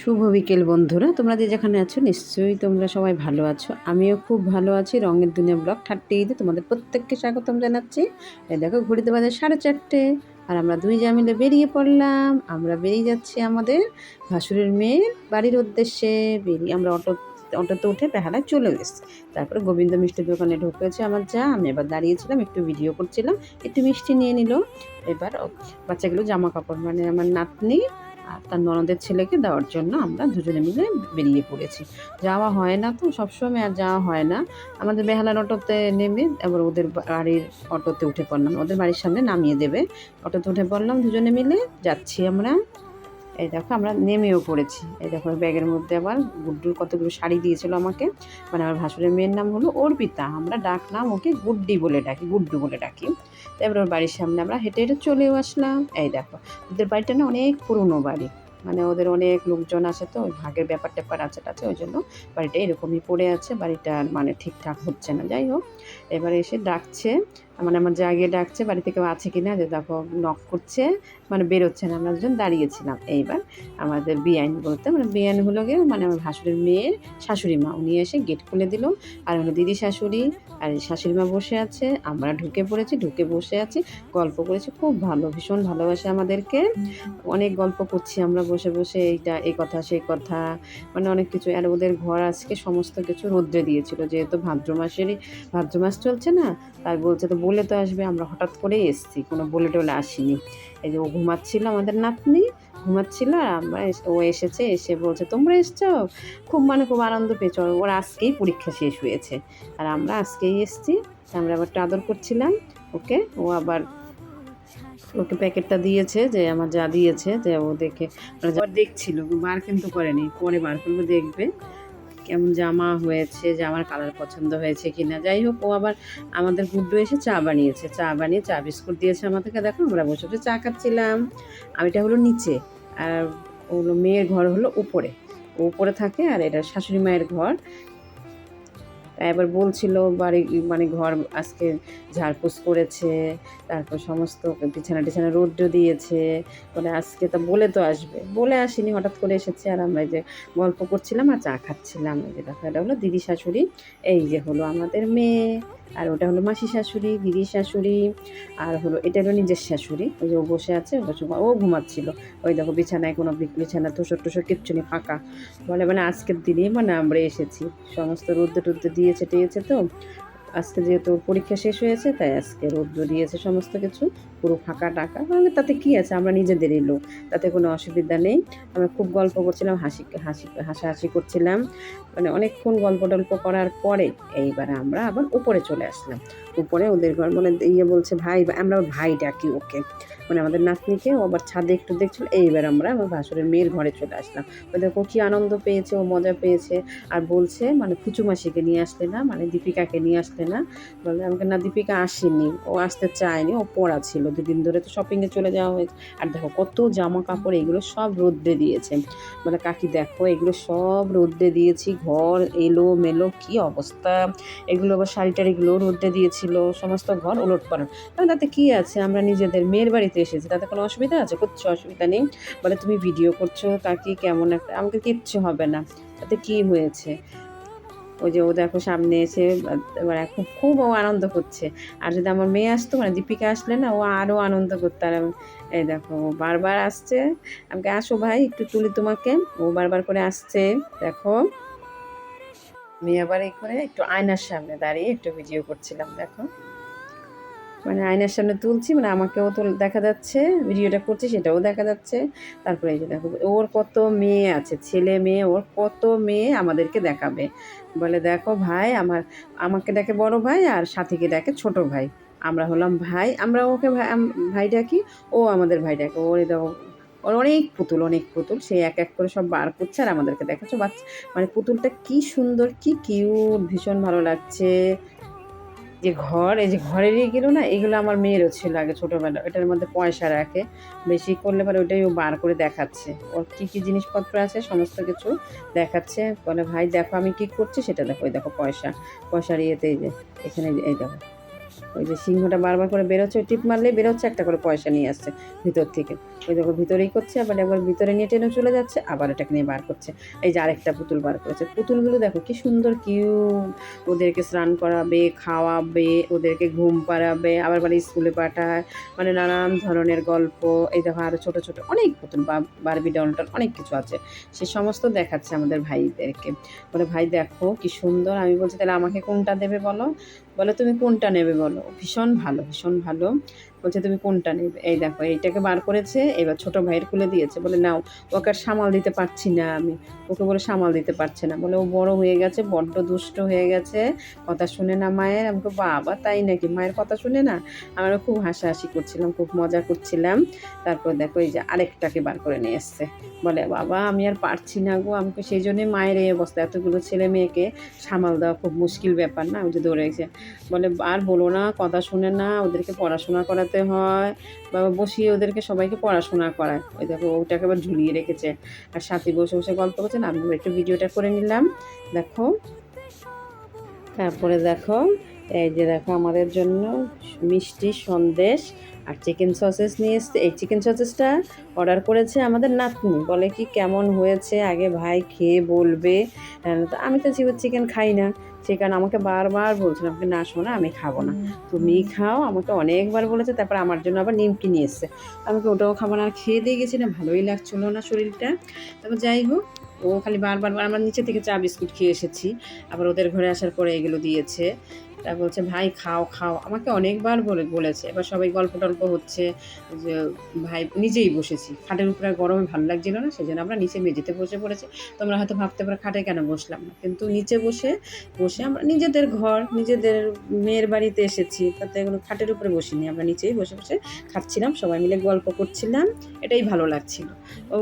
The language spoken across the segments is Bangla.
শুভ বিকেল, বন্ধুরা। তোমরা যে যেখানে আছো, নিশ্চয়ই তোমরা সবাই ভালো আছো। আমিও খুব ভালো আছি। রঙের দুনিয়া ব্লগ থার্টি ঈদে তোমাদের প্রত্যেককে স্বাগতম জানাচ্ছি। দেখো, ঘড়িতে বাজে সাড়ে চারটে আর আমরা দুই যা মিলে বেরিয়ে পড়লাম। আমরা বেরিয়ে যাচ্ছি আমাদের ভাসুরের মেয়ের বাড়ির উদ্দেশ্যে। বেরিয়ে আমরা অটো, অটোতে উঠে বেহালায় চলে গেছি। তারপরে গোবিন্দ মিষ্টির দোকানে ঢুকেছে আমার যা। আমি এবার দাঁড়িয়েছিলাম, একটু ভিডিও করছিলাম, একটু মিষ্টি নিয়ে নিল। এবার বাচ্চাগুলো জামা কাপড় মানে আমার নাতনি আর তার ননদের ছেলেকে দেওয়ার জন্য আমরা দুজনে মিলে বেরিয়ে পড়েছি। যাওয়া হয় না তো, সবসময় আর যাওয়া হয় না। আমাদের বেহালার অটোতে নেমে এবার ওদের বাড়ির অটোতে উঠে পড়লাম। ওদের বাড়ির সামনে নামিয়ে দেবে। অটোতে উঠে পড়লাম, দুজনে মিলে যাচ্ছি আমরা। এই দেখো আমরা নেমেও পড়েছি। এই দেখো ব্যাগের মধ্যে আবার গুড্ডুর কতগুলো শাড়ি দিয়েছিল আমাকে। মানে আমার ভাসুরের মেয়ের নাম হলো অর্পিতা। আমরা ডাক নাম ওকে গুড্ডি বলে ডাকি, গুড্ডু বলে ডাকি। তারপর ওর বাড়ির সামনে আমরা হেঁটে হেঁটে চলেও আসলাম। এই দেখো, ওদের বাড়িটা না অনেক পুরনো বাড়ি। মানে ওদের অনেক লোকজন আছে তো, ওই ভাগের ব্যাপার ট্যাপার আছে টাছে, ওই জন্য বাড়িটা এরকমই পড়ে আছে। বাড়িটা মানে ঠিকঠাক হচ্ছে না, যাই হোক। এবারে এসে ডাকছে মানে আমার যা গিয়ে ডাকছে বাড়ি থেকে আছে কিনা যে দেখো নক করছে মানে বেরোচ্ছে না, আমরা দুজন দাঁড়িয়েছিলাম। এইবার আমাদের বিআইন বলতে মানে বিআইন হলো গিয়ে মানে আমার ভাসুরের মেয়ের শাশুড়ি মা। উনি এসে গেট খুলে দিল, আর হলো দিদি শাশুড়ি, আর শাশুড়ি মা বসে আছে, আমরা ঢুকে পড়েছি, ঢুকে বসে আছি, গল্প করেছি, খুব ভালো, ভীষণ ভালোবাসে আমাদেরকে। অনেক গল্প করছি আমরা বসে বসে, এইটা, এই কথা, সেই কথা মানে অনেক কিছু। আর ওদের ঘর আজকে সমস্ত কিছু রোদ্রে দিয়েছিল, যেহেতু ভাদ্র মাসেরই, ভাদ্র মাস চলছে না, তাই বলছে তো বলে তো আসবে, আমরা হঠাৎ করেই এসছি, কোনো বলে টলে আসিনি। এই যে ও ঘুমাচ্ছিল, আমাদের নাতনি ঘুমাচ্ছিল আর আমরা ও এসেছে, এসে বলছে, তোমরা এসছো? খুব মানে খুব আনন্দ পেয়েছ, ওর আজকেই পরীক্ষা শেষ হয়েছে। আর আমরা আজকেই এসছি, আমরা আবার একটু আদর করছিলাম, ওকে, ও আবার ওকে প্যাকেটটা দিয়েছে, যে আমার যা দিয়েছে, যে ও দেখে দেখছিল বার কিন্তু করেনি, পরে বার করবে, দেখবে। কেমন জামা হয়েছে জামার কালার পছন্দ হয়েছে কি না যাই হোক, ও আবার আমাদের গুড্ডু এসে চা বানিয়েছে। চা বানিয়ে চা বিস্কুট দিয়েছে আমাদেরকে। দেখো, আমরা বসে বসে চা খাচ্ছিলাম। আমিটা হলো নিচে, আর ও হলো মেয়ের ঘর হলো উপরে। উপরে থাকে আর এটা শাশুড়ি মায়ের ঘর। এবার বলছিল, বাড়ি মানে ঘর আজকে ঝাড়পুছ করেছে, তারপর সমস্ত বিছানা টিছানা রৌদ্র দিয়েছে। বলে, আজকে তো বলে তো আসবে। বলে আসিনি, হঠাৎ করে এসেছে আর আমরা যে গল্প করছিলাম আর চা খাচ্ছিলাম। এই যে দেখো এটা হলো দিদি শাশুড়ি, এই যে হলো আমাদের মেয়ে, আর ওটা হলো মাসি শাশুড়ি দিদি শাশুড়ি, আর হলো এটা হলো নিজের শাশুড়ি, ওই যে ও বসে আছে বসে ও ঘুমাচ্ছিল। ওই দেখো বিছানায় কোনো বিছানা তোষর টোষর কিচ্ছু নেই, ফাঁকা। বলে মানে আজকের দিনেই মানে আমরা এসেছি, সমস্ত রোদ্দে টোদ্দে দিয়েছে টিয়েছে তো। আজকে যেহেতু পরীক্ষা শেষ হয়েছে তাই আজকে রোদ্র দিয়েছে সমস্ত কিছু। পুরো ফাঁকা টাকা। মানে তাতে কি আছে? আমরা নিজেদেরই লোক। তাতে কোনো অসুবিধা নেই। আমরা খুব গল্প করছিলাম, হাসি হাসি, হাসাহাসি করছিলাম। মানে অনেকক্ষণ গল্প টল্প করার পরে এইবার আমরা আবার উপরে চলে আসলাম। উপরে ওদের ঘর মানে ইয়ে বলছে, ভাই, আমরা ভাই ডাকি ওকে। মানে আমাদের নাতনিকে, ও আবার ছাদে একটু দেখছিল, এইবার আমরা আমার ভাসুরের মেয়ের ঘরে চলে আসলাম। দেখো কি আনন্দ পেয়েছে, ও মজা পেয়েছে। আর বলছে মানে খুচু মাসিকে নিয়ে আসলে না মানে দীপিকাকে নিয়ে আসলে না। বলে, আমাকে না, দীপিকা আসেনি। ও আসতে চায়নি, ও পড়া ছিল। দুদিন ধরে তো শপিংয়ে চলে যাওয়া হয়েছে। আর দেখো কত জামা কাপড় এগুলো সব রোদ্রে দিয়েছে। মানে কাকি দেখো এগুলো সব রোদ্রে দিয়েছি, ঘর এলো মেলো কি অবস্থা? এগুলো আবার শাড়ি টাড়িগুলো রোদ্রে দিয়েছিল, সমস্ত ঘর ওলট পালট। তাহলে তাতে কী আছে? আমরা নিজেদের মেয়ের বাড়িতে এসেছি, তাতে কোনো অসুবিধা আছে? কিচ্ছু অসুবিধা নেই। বলে, তুমি ভিডিও করছ, কাকি কেমন একটা? আমাকে কিচ্ছু হবে না। তাতে কি হয়েছে? ওই যে ও দেখো সামনে এসে এবার এখন খুব ও আনন্দ করছে। আর যদি আমার মেয়ে আসতো মানে দীপিকা আসলে না, ও আরও আনন্দ করতো। আর এই দেখো, ও বারবার আসছে। আমাকে আসো ভাই, একটু তুলি তোমাকে। ও বারবার করে আসছে, দেখো। আমি আবার এই করে একটু আয়নার সামনে দাঁড়িয়ে একটু ভিডিও করছিলাম, দেখো। মানে আয়নার সামনে তুলছি মানে আমাকেও তো দেখা যাচ্ছে, ভিডিওটা করছি, সেটাও দেখা যাচ্ছে। তারপরে এই যে দেখো, ওর কত মেয়ে আছে, ছেলে মেয়ে, ওর কত মেয়ে আমাদেরকে দেখাবে। বলে দেখো ভাই, আমার, আমাকে ডাকে বড় ভাই আর সাথীকে ডাকে ছোট ভাই। আমরা হলাম ভাই, আমরা ওকে ভাই ভাই ডাকি, ও আমাদের ভাই ডাকে। ওরে দেখো, ওর অনেক পুতুল অনেক পুতুল। সে এক এক করে সব বার করছে আর আমাদেরকে দেখাচ্ছে। বাচ্চা মানে পুতুলটা কি সুন্দর, কি কিউট ভীষণ ভালো লাগছে। যে ঘর, এই যে ঘরের এগুলো না, এগুলো আমার মেয়েরও ছিল আগে ছোটোবেলা এটার মধ্যে পয়সা রাখে। বেশি করলে পরে ওটাই ও বার করে দেখাচ্ছে। ওর কী কী জিনিসপত্র আছে, সমস্ত কিছু দেখাচ্ছে। বলে, ভাই, দেখো আমি কী করছি, সেটা দেখো। ওই দেখো পয়সা। পয়সার ইয়েতে এই যে, এখানে এই দেখো। ওই যে সিংহটা বারবার করে বেরোচ্ছে টিপ মারলে বেরোচ্ছে, একটা করে পয়সা নিয়ে আসছে ভিতর থেকে। ওই দেখো, ভিতরেই করছে, আবার একবার ভিতরে নিয়ে টেনে চলে যাচ্ছে, আবার এটাকে নিয়ে বার করছে। এই যে আরেকটা পুতুল বার করেছে। পুতুলগুলো দেখো, কি সুন্দর কিউ ওদেরকে স্নান করাবে, খাওয়াবে, ওদেরকে ঘুম পাড়াবে, আবার বাড়ি স্কুলে পাঠায় মানে নানান ধরনের গল্প। এই দেখো আরও ছোটো ছোটো, অনেক পুতুল, বা বারবি ডলটল অনেক কিছু আছে। সে সমস্ত দেখাচ্ছে আমাদের ভাইদেরকে। বলে, ভাই, দেখো, কি সুন্দর। আমি বলছি, তাহলে আমাকে কোনটা দেবে বলো? বলে, তুমি কোনটা নেবে বলো? ভীষণ ভালো ভীষণ ভালো। বলছে, তুমি কোনটা নেবে? এই দেখো, এইটাকে বার করেছে, এবার ছোট ভাইয়ের খুলে দিয়েছে, বলে, নাও, ওকে আর সামাল দিতে পারছি না আমি, ওকে বলে সামাল দিতে পারছে না। বলে, ও বড় হয়ে গেছে, বড্ড দুষ্ট হয়ে গেছে, কথা শুনে না মায়ের? আমাকে বাবা, তাই নাকি? মায়ের কথা শুনে না? আমরা খুব হাসাহাসি করছিলাম, খুব মজা করছিলাম। তারপর দেখো, এই যে আরেকটাকে বার করে নিয়ে এসছে। বলে, বাবা, আমি আর পারছি না গো আমাকে সেই জন্যে মায়ের এই অবস্থা, এতগুলো ছেলে মেয়েকে সামাল দেওয়া খুব মুশকিল ব্যাপার না? ওই যে দৌড়েছে বলে, আর বলো না, কথা শুনে না, ওদেরকে পড়াশোনা করাতে হয় বা বসিয়ে ওদেরকে সবাইকে পড়াশোনা করায়। ওই দেখো, ওটাকে আবার ঝুলিয়ে রেখেছে। আর সাথে বসে বসে গল্প করছেন আমি একটু ভিডিওটা করে নিলাম। দেখো, তারপরে দেখো, এই যে দেখো আমাদের জন্য মিষ্টি সন্দেশ আর চিকেন সসেস নিয়ে এসছে। এই চিকেন সসেসটা অর্ডার করেছে আমাদের নাতনি। বলে কি, কেমন হয়েছে? আগে ভাই খেয়ে বলবে। তো আমি তো চিকেন খাই না। সেই কারণে আমাকে বারবার বলছিল আমাকে না শোনা আমি খাব না। তুমি খাও। আমাকে অনেকবার বলেছে তারপর আমার জন্য আবার নিমকি নিয়ে এসছে। আমাকে ওটাও খাব না আর খেয়ে দিয়ে গেছি না ভালোই লাগছিল না শরীরটা। তারপর যাই হোক ও খালি বারবার আমরা নিচে থেকে চা বিস্কুট খেয়ে এসেছি। আবার ওদের ঘরে আসার পরে এগুলো দিয়েছে। তা বলছে, ভাই, খাও খাও। আমাকে অনেকবার বলে, বলেছে। এবার সবাই গল্প টল্প হচ্ছে যে, ভাই, নিজেই বসেছি। খাটের উপরে গরমে ভালো লাগছিল না সেই জন্য আমরা নিচে মেঝেতে বসে পড়েছি। তোমরা হয়তো ভাবতে পারো, খাটে কেন বসলাম না? কিন্তু নিচে বসে বসে আমরা নিজেদের ঘর, নিজেদের মেয়ের বাড়িতে এসেছি। তাতে এগুলো খাটের উপরে বসিনি। আমরা নিচেই বসে বসে খাচ্ছিলাম, সবাই মিলে গল্প করছিলাম। এটাই ভালো লাগছিল। ও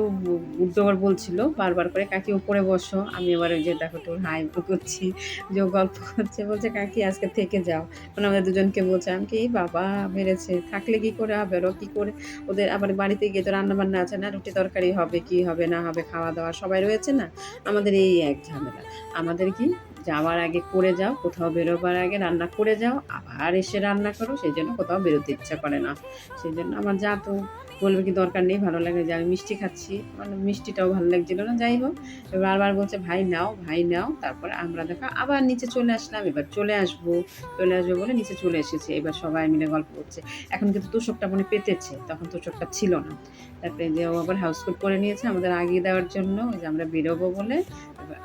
আবার বলছিল, বারবার করে, কাকি, উপরে বসো। আমি এবার ওই যে, দেখো, তোর হাই করছি, যে গল্প করছে। বলছে, কাকি, আজকে থেকে যাও। মানে আমাদের দুজনকে বলছিলাম কি, বাবা মেরেছে, থাকলে কি করে হবে? ওরা কি করে? ওদের আবার বাড়িতে গিয়ে তো রান্নাবান্না আছে না, রুটি তরকারি হবে, কি হবে, না হবে, খাওয়া দাওয়া সবাই রয়েছে না? আমাদের এই এক ঝামেলা। আমাদের কি যাওয়ার আগে করে যাও, কোথাও বেরোবার আগে রান্না করে যাও, আবার এসে রান্না করো, সেই জন্য কোথাও বেরোতে ইচ্ছা করে না। সেই জন্য আমার যা তো বলবে কি দরকার নেই, ভালো লাগে যে আমি মিষ্টি খাচ্ছি। মানে মিষ্টিটাও ভালো লাগছিল না, যাই হোক। বারবার বলছে, ভাই নাও ভাই নাও। তারপরে আমরা দেখা আবার নিচে চলে আসলাম, এবার চলে আসব চলে আসব বলে নিচে চলে এসেছে। এবার সবাই মিলে গল্প করছে। এখন কিন্তু তোষকটা মনে পেতেছে, তখন তোষকটা ছিল না। তারপরে যে ও আবার হাউসফুল করে নিয়েছে আমাদের আগিয়ে দেওয়ার জন্য, যে আমরা বেরোবো বলে।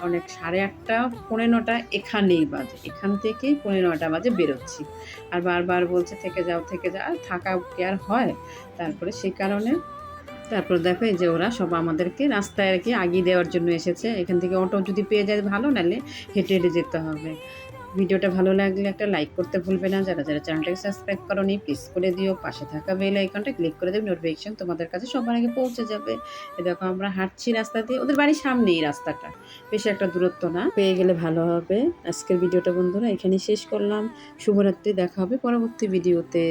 অনেক সাড়ে আটটা, পৌনে নটা এখানেই বাজে। এখান থেকেই পৌনে নটা বাজে বেরোচ্ছি। আর বারবার বলছে, থেকে যাও থেকে যাও। আর থাকা কি আর হয়? তারপরে সেই কারণে, তারপর দেখো এই যে ওরা সব আমাদেরকে রাস্তায় আর কি আগিয়ে দেওয়ার জন্য এসেছে। এখান থেকে অটো যদি পেয়ে যায় ভালো নালে হেঁটে হেঁটে যেতে হবে। ভিডিওটা ভালো লাগলে একটা লাইক করতে ভুলবে না। যারা যারা চ্যানেলটাকে সাবস্ক্রাইব করনি প্লিজ করে দিও। পাশে থাকা বেল আইকনটা ক্লিক করে দেবে নোটিফিকেশন তোমাদের কাছে সবার আগে পৌঁছে যাবে। দেখো, আমরা হাঁটছি রাস্তা দিয়ে। ওদের বাড়ির সামনেই রাস্তাটা। বেশি একটা দূরত্ব না। পেয়ে গেলে ভালো হবে। আজকের ভিডিওটা বন্ধুরা এখানেই শেষ করলাম। শুভরাত্রি। দেখা হবে পরবর্তী ভিডিওতে